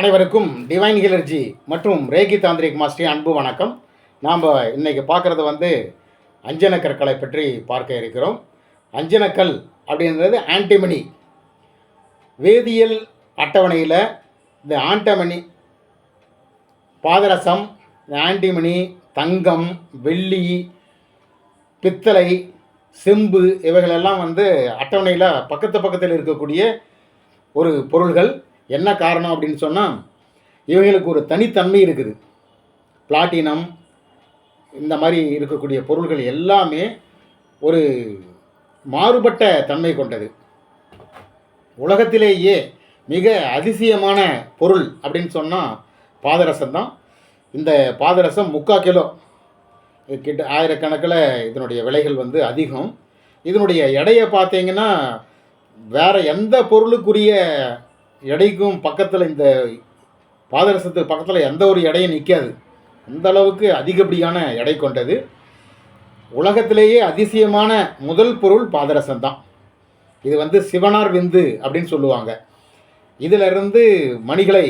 அனைவருக்கும் டிவைன் ஹிலர்ஜி மற்றும் Reiki tantric mastery அன்பு வணக்கம். நாம் இன்றைக்கி பார்க்குறது வந்து அஞ்சனக்கற்களை பற்றி பார்க்க இருக்கிறோம். அஞ்சனக்கல் அப்படின்றது ஆன்டிமனி வேதியியல் அட்டவணையில் இந்த ஆண்டமணி பாதரசம் இந்த ஆன்டிமனி தங்கம் வெள்ளி பித்தளை செம்பு இவைகளெல்லாம் வந்து அட்டவணையில் பக்கத்து பக்கத்தில் இருக்கக்கூடிய ஒரு பொருள்கள். என்ன காரணம் அப்படின்னு சொன்னால் இவைகளுக்கு ஒரு தனித்தன்மை இருக்குது. பிளாட்டினம் இந்த மாதிரி இருக்கக்கூடிய பொருள்கள் எல்லாமே ஒரு மாறுபட்ட தன்மை கொண்டது. உலகத்திலேயே மிக அதிசயமான பொருள் அப்படின்னு சொன்னால் பாதரசம் தான். இந்த பாதரசம் முக்கால் கிலோ. கிட்ட ஆயிரக்கணக்கில் இதனுடைய விலைகள் வந்து அதிகம். இதனுடைய எடையை பார்த்தீங்கன்னா வேறு எந்த பொருளுக்குரிய எடைக்கும் பக்கத்தில் இந்த பாதரசத்துக்கு பக்கத்தில் எந்த ஒரு எடையும் நிற்காது அந்த அளவுக்கு அதிகப்படியான எடை கொண்டது. உலகத்திலேயே அதிசயமான முதல் பொருள் பாதரசம் தான் இது வந்து சிவனார் விந்து அப்படின்னு சொல்லுவாங்க. இதிலிருந்து மணிகளை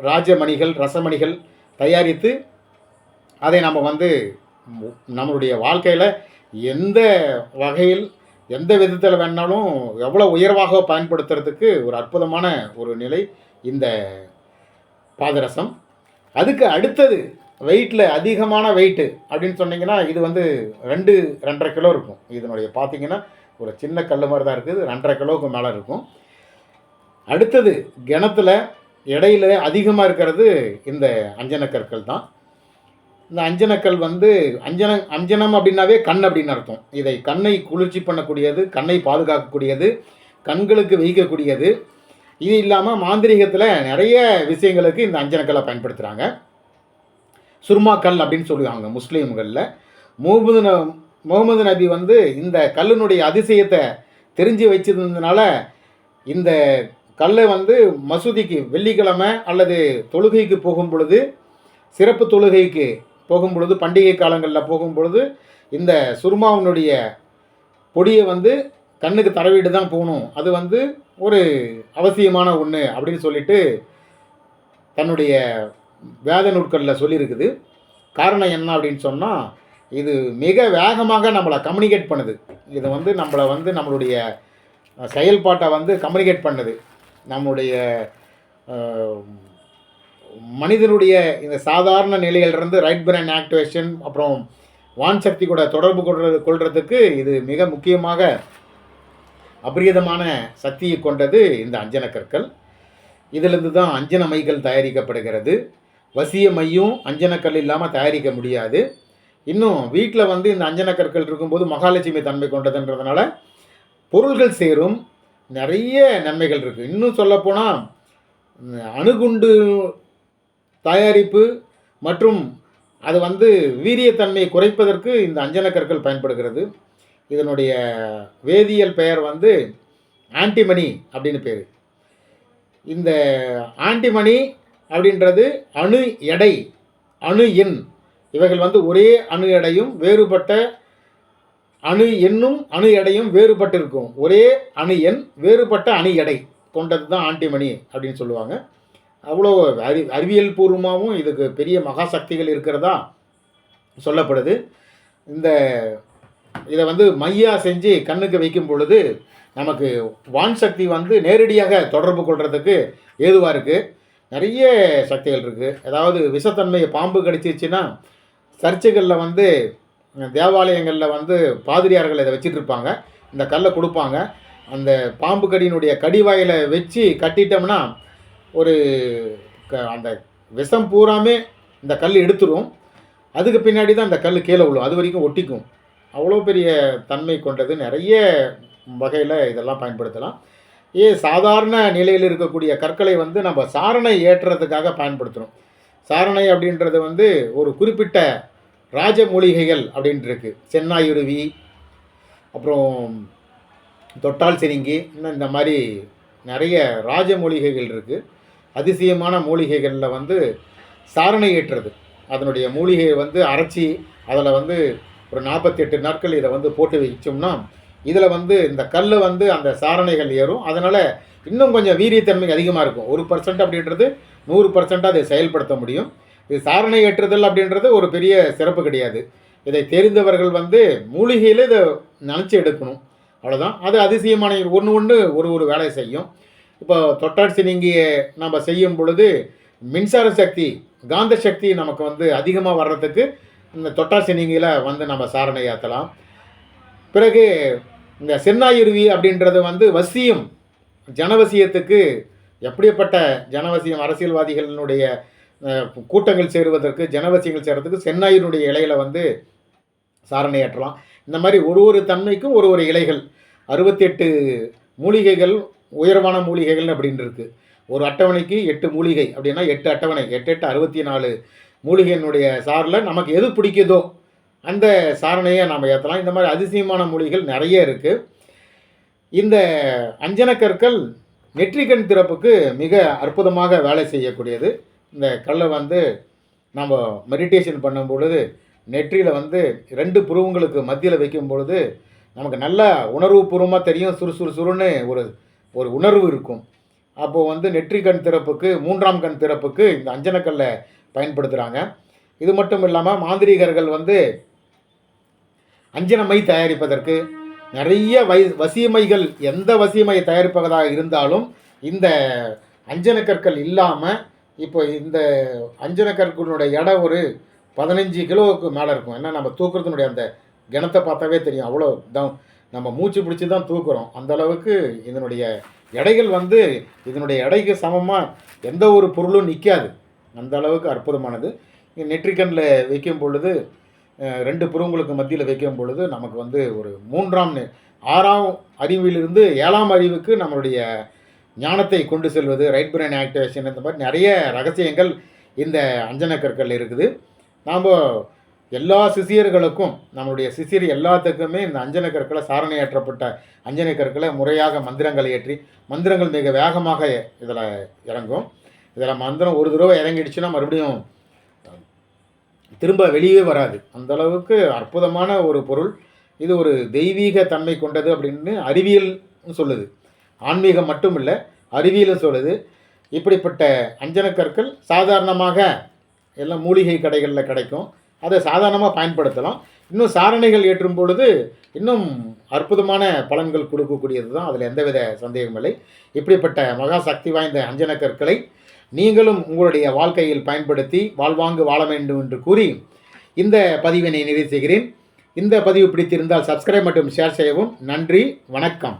ராஜமணிகள் ரசமணிகள் தயாரித்து அதை நம்ம வந்து நம்மளுடைய வாழ்க்கையில் எந்த வகையில் எந்த விதத்தில் வேணாலும் எவ்வளோ உயர்வாக பயன்படுத்துறதுக்கு ஒரு அற்புதமான ஒரு நிலை இந்த பாதரசம். அதுக்கு அடுத்தது வெயிட்டில் அதிகமான வெயிட்டு அப்படின்னு சொன்னிங்கன்னா இது வந்து ரெண்டு ரெண்டரை கிலோ இருக்கும். இதனுடைய பார்த்தீங்கன்னா ஒரு சின்ன கல் மாதிரி தான் இருக்குது. ரெண்டரை கிலோவுக்கு மேலே இருக்கும். அடுத்தது கிணத்துல இடையில அதிகமாக இருக்கிறது இந்த அஞ்சன கற்கள் தான். இந்த அஞ்சனக்கல் வந்து அஞ்சன அஞ்சனம் அப்படின்னாவே கண் அப்படின்னு அர்த்தம். இதை கண்ணை குளிர்ச்சி பண்ணக்கூடியது கண்ணை பாதுகாக்கக்கூடியது கண்களுக்கு வகிக்கக்கூடியது இது இல்லாமல் மாந்திரீகத்தில் நிறைய விஷயங்களுக்கு இந்த அஞ்சனக்கல்லை பயன்படுத்துகிறாங்க சுர்மாக்கல் அப்படின்னு சொல்லுவாங்க முஸ்லீம்களில். முகமது ந முகமது நபி வந்து இந்த கல்லினுடைய அதிசயத்தை தெரிஞ்சு வச்சிருந்ததுனால இந்த கல்லை வந்து மசூதிக்கு வெள்ளிக்கிழமை அல்லது தொழுகைக்கு போகும் பொழுது சிறப்பு தொழுகைக்கு போகும் பொழுது பண்டிகை காலங்களில் போகும் பொழுது இந்த சுர்மாவினுடைய பொடியை வந்து கண்ணுக்கு தடவிட்டு தான் போகணும். அது வந்து ஒரு அவசியமான ஒன்று அப்படின்னு சொல்லிட்டு தன்னுடைய வேத நூட்களில் சொல்லியிருக்குது. காரணம் என்ன அப்படின்னு சொன்னால் இது மிக வேகமாக நம்மளை கம்யூனிகேட் பண்ணுது. இது வந்து நம்மளை வந்து நம்மளுடைய செயல்பாட்டை வந்து கம்யூனிகேட் பண்ணுது. நம்மளுடைய மனிதனுடைய இந்த சாதாரண நிலையிலிருந்து ரைட் பிரெயின் ஆக்டிவேஷன் அப்புறம் வான் சக்தி கூட தொடர்பு கொள்றது கொள்றதுக்கு இது மிக முக்கியமாக அபரீதமான சக்தியை கொண்டது இந்த அஞ்சன கற்கள். இதிலிருந்து தான் அஞ்சன மைகள் தயாரிக்கப்படுகிறது. வசிய மையும் அஞ்சனக்கல் இல்லாமல் தயாரிக்க முடியாது. இன்னும் வீட்டில் வந்து இந்த அஞ்சன கற்கள் இருக்கும்போது மகாலட்சுமி தன்மை கொண்டதுன்றதுனால பொருள்கள் சேரும். நிறைய நன்மைகள் இருக்குது இன்னும் சொல்லப்போனால் அணுகுண்டு தயாரிப்பு மற்றும் அது வந்து வீரியத்தன்மையை குறைப்பதற்கு இந்த அஞ்சன கற்கள் பயன்படுகிறது. இதனுடைய வேதியியல் பெயர் வந்து ஆன்டிமணி அப்படின்னு பேர். இந்த ஆன்டிமணி அப்படின்றது அணு எடை அணு எண். இவைகள் வந்து ஒரே அணு எடையும் வேறுபட்ட அணு எண்ணும் அணு எடையும் வேறுபட்டு இருக்கும் ஒரே அணு எண் வேறுபட்ட அணு எடை கொண்டது தான் ஆன்டிமணி அப்படின்னு சொல்லுவாங்க. அவ்வளோ அறி அறிவியல் பூர்வமாகவும் இதுக்கு பெரிய மகா சக்திகள் இருக்கிறதா சொல்லப்படுது. இந்த இதை வந்து மையா செஞ்சு கண்ணுக்கு வைக்கும் பொழுது நமக்கு வான் சக்தி வந்து நேரடியாக தொடர்பு கொள்கிறதுக்கு ஏதுவாக இருக்குது நிறைய சக்திகள் இருக்குது அதாவது விஷத்தன்மையை பாம்பு கடிச்சிச்சுன்னா சர்ச்சுகளில் வந்து தேவாலயங்களில் வந்து பாதிரியார்கள் இதை வச்சிட்டு இருப்பாங்க இந்த கல்லை கொடுப்பாங்க. அந்த பாம்பு கடியினுடைய கடிவாயில் வச்சு கட்டிட்டோம்னா ஒரு க- அந்த விஷம் பூராமே இந்த கல் எடுத்துரும். அதுக்கு பின்னாடி தான் அந்த கல் கீழே விழும். அது வரைக்கும் ஒட்டிக்கும். அவ்வளோ பெரிய தன்மை கொண்டது. நிறைய வகையில் இதெல்லாம் பயன்படுத்தலாம். ஏ சாதாரண நிலையில் இருக்கக்கூடிய கற்களை வந்து நம்ம சாரணை ஏற்றுறதுக்காக பயன்படுத்துகிறோம் சாரணை அப்படின்றது வந்து ஒரு குறிப்பிட்ட ராஜ மூலிகைகள் அப்படின்ட்டுருக்கு சென்னாயுருவி அப்புறம் தொட்டால் சிரிங்கி இன்னும் இந்த மாதிரி நிறைய ராஜ மூலிகைகள் இருக்குது அதிசயமான மூலிகைகளில் வந்து சாரணை ஏற்றுறது அதனுடைய மூலிகையை வந்து அரைச்சி அதில் வந்து ஒரு நாற்பத்தெட்டு நாட்கள் இதை வந்து போட்டு வச்சோம்னா இதில் வந்து இந்த கல் வந்து அந்த சாரணைகள் ஏறும். அதனால் இன்னும் கொஞ்சம் வீரியத்தன்மை அதிகமாக இருக்கும். ஒரு பர்சன்ட் அப்படின்றது நூறு பர்சன்ட்டாக அதை செயல்படுத்த முடியும். இது சாரணை ஏற்றுதல் அப்படின்றது ஒரு பெரிய சிறப்பு கிடையாது. இதை தெரிந்தவர்கள் வந்து மூலிகையில் இதை நினச்சி எடுக்கணும். அவ்வளோதான் அது அதிசயமான ஒன்று ஒன்று ஒரு ஒரு வேலை செய்யும். இப்போ தொட்டாட்சி நீங்கிய நம்ம செய்யும் பொழுது மின்சார சக்தி காந்த சக்தி நமக்கு வந்து அதிகமாக வர்றதுக்கு இந்த தொட்டாட்சி நீங்கியில் வந்து நம்ம சாரணை ஏற்றலாம் பிறகு இந்த சென்னாயுருவி அப்படின்றது வந்து வசியம் ஜனவசியத்துக்கு எப்படிப்பட்ட ஜனவசியம் அரசியல்வாதிகளினுடைய கூட்டங்கள் சேருவதற்கு ஜனவசியங்கள் சேருவதற்கு சென்னாயினுடைய இலையில் வந்து சாரணை ஏற்றலாம். இந்த மாதிரி ஒரு ஒரு தன்மைக்கும் ஒரு ஒரு இலைகள் அறுபத்தெட்டு மூலிகைகள் உயர்வான மூலிகைகள் அப்படின்னு இருக்குது ஒரு அட்டவணைக்கு எட்டு மூலிகை அப்படின்னா எட்டு அட்டவணை எட்டு எட்டு அறுபத்தி நாலு மூலிகையினுடைய சாரில் நமக்கு எது பிடிக்குதோ அந்த சாரணையை நாம் ஏற்றலாம் இந்த மாதிரி அதிசயமான மூலிகைகள் நிறைய இருக்குது இந்த அஞ்சனக்கற்கள் நெற்றிக்கண் திறப்புக்கு மிக அற்புதமாக வேலை செய்யக்கூடியது. இந்த கல்லை வந்து நம்ம மெடிடேஷன் பண்ணும் பொழுது நெற்றியில் வந்து ரெண்டு புருவங்களுக்கு மத்தியில் வைக்கும் பொழுது நமக்கு நல்லா உணர்வுபூர்வமாக தெரியும். சுறுசுறுசுறுன்னு ஒரு ஒரு உணர்வு இருக்கும். அப்போது வந்து நெற்றி கண் திறப்புக்கு மூன்றாம் கண் திறப்புக்கு இந்த அஞ்சனக்கல்லை பயன்படுத்துகிறாங்க இது மட்டும் இல்லாமல் மாந்திரீகர்கள் வந்து அஞ்சனமை தயாரிப்பதற்கு நிறைய வை வசியமைகள் எந்த வசியமையை தயாரிப்பதாக இருந்தாலும் இந்த அஞ்சனக்கற்கள் இல்லாமல் இப்போ இந்த அஞ்சனக்கற்களுடைய எடை ஒரு பதினஞ்சு கிலோவுக்கு மேலே இருக்கும். ஏன்னா நம்ம தூக்குறதுனுடைய அந்த கிணத்தை பார்த்தாவே தெரியும். அவ்வளோ தான் நம்ம மூச்சு பிடிச்சி தான் தூக்குறோம். அந்த அளவுக்கு இதனுடைய எடைகள் வந்து இதனுடைய எடைக்கு சமமாக எந்த ஒரு பொருளும் நிற்காது அந்த அளவுக்கு அற்புதமானது. இங்க நெற்றிக்கண்ணில் வைக்கும் பொழுது ரெண்டு புறங்களுக்கு மத்தியில் வைக்கும் பொழுது நமக்கு வந்து ஒரு மூன்றாம் ஆறாம் அறிவிலிருந்து ஏழாம் அறிவுக்கு நம்மளுடைய ஞானத்தை கொண்டு செல்வது ரைட் பிரெயின் ஆக்டிவேஷன் இந்த மாதிரி நிறைய ரகசியங்கள் இந்த அஞ்சன கற்கள் இருக்குது. நாம் எல்லா சிசியர்களுக்கும் நம்மளுடைய சிசியர் எல்லாத்துக்குமே இந்த அஞ்சன கற்களை சாரணையேற்றப்பட்ட அஞ்சனை கற்களை முறையாக மந்திரங்களை ஏற்றி மந்திரங்கள் மிக வேகமாக இதில் இறங்கும். இதில் மந்திரம் ஒரு தடவை இறங்கிடுச்சுன்னா மறுபடியும் திரும்ப வெளியே வராது. அந்த அளவுக்கு அற்புதமான ஒரு பொருள். இது ஒரு தெய்வீக தன்மை கொண்டது அப்படின்னு அறிவியல் சொல்லுது. ஆன்மீகம் மட்டும் இல்லை அறிவியலும் சொல்லுது. இப்படிப்பட்ட அஞ்சன கற்கள் சாதாரணமாக எல்லாம் மூலிகை கடைகளில் கிடைக்கும். அதை சாதாரணமாக பயன்படுத்தலாம். இன்னும் சாரணைகள் ஏற்றும் பொழுது இன்னும் அற்புதமான பலன்கள் கொடுக்கக்கூடியது தான். அதில் எந்தவித சந்தேகமும் இல்லை. இப்படிப்பட்ட மகா சக்தி வாய்ந்த அஞ்சன கற்களை நீங்களும் உங்களுடைய வாழ்க்கையில் பயன்படுத்தி வாழ்வாங்கு வாழ வேண்டும் என்று கூறி இந்த பதிவினை நிறைவு செய்கிறேன். இந்த பதிவு பிடித்திருந்தால் சப்ஸ்கிரைப் மற்றும் ஷேர் செய்யவும். நன்றி வணக்கம்.